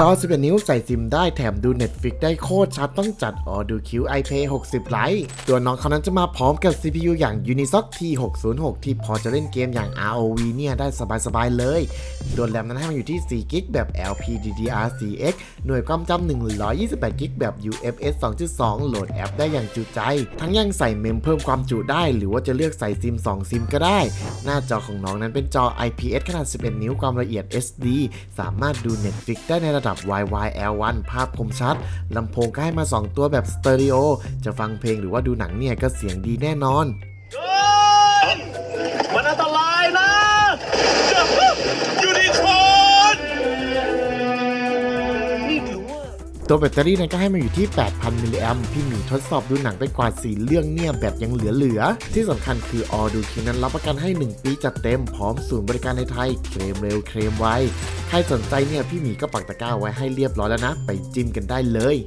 จอ 11 นิ้วใส่ซิมได้แถมดู Netflix ได้โคตรชัดต้องจัดออดูคิว iPay 60 ไลท์ตัวน้องเขานั้นจะมาพร้อมกับ CPU อย่าง Unisoc T606 ที่พอจะเล่นเกมอย่าง ROV เนี่ยได้สบายๆเลย ตัวแรมนั้นให้มันอยู่ที่ 4 g b แบบ LPDDR4X หน่วยความจำ 128 g b แบบ UFS 2.2 โหลดแอปได้อย่างจุใจ ทั้งยังใส่เมมเพิ่มความจุได้ หรือว่าจะเลือกใส่ซิม 2 ซิมก็ได้ หน้าจอของน้องนั้นเป็นจอ IPS ขนาด 11 นิ้วความละเอียด SD สามารถดู Netflix ได้ในระดับ YYL1 ภาพคมชัด ลำโพงก็ให้มา 2 ตัวแบบสเตอริโอ จะฟังเพลงหรือว่าดูหนังเนี่ยก็เสียงดีแน่นอน ตัวแบตเตอรี่นั้นก็ให้มาอยู่ที่ 8,000 มิลลิแอมพี่หมีทดสอบดูหนังไปกว่า4เรื่องเนี่ยแบบยังเหลือๆ ที่สำคัญคือออดูคิวนั้นรับประกันให้ 1 ปีจัดเต็มพร้อมศูนย์บริการในไทย เคลมเร็วเคลมไวใครสนใจเนี่ยพี่หมีก็ปักตะกร้าไว้ให้เรียบร้อยแล้วนะ ไปจิ้มกันได้เลย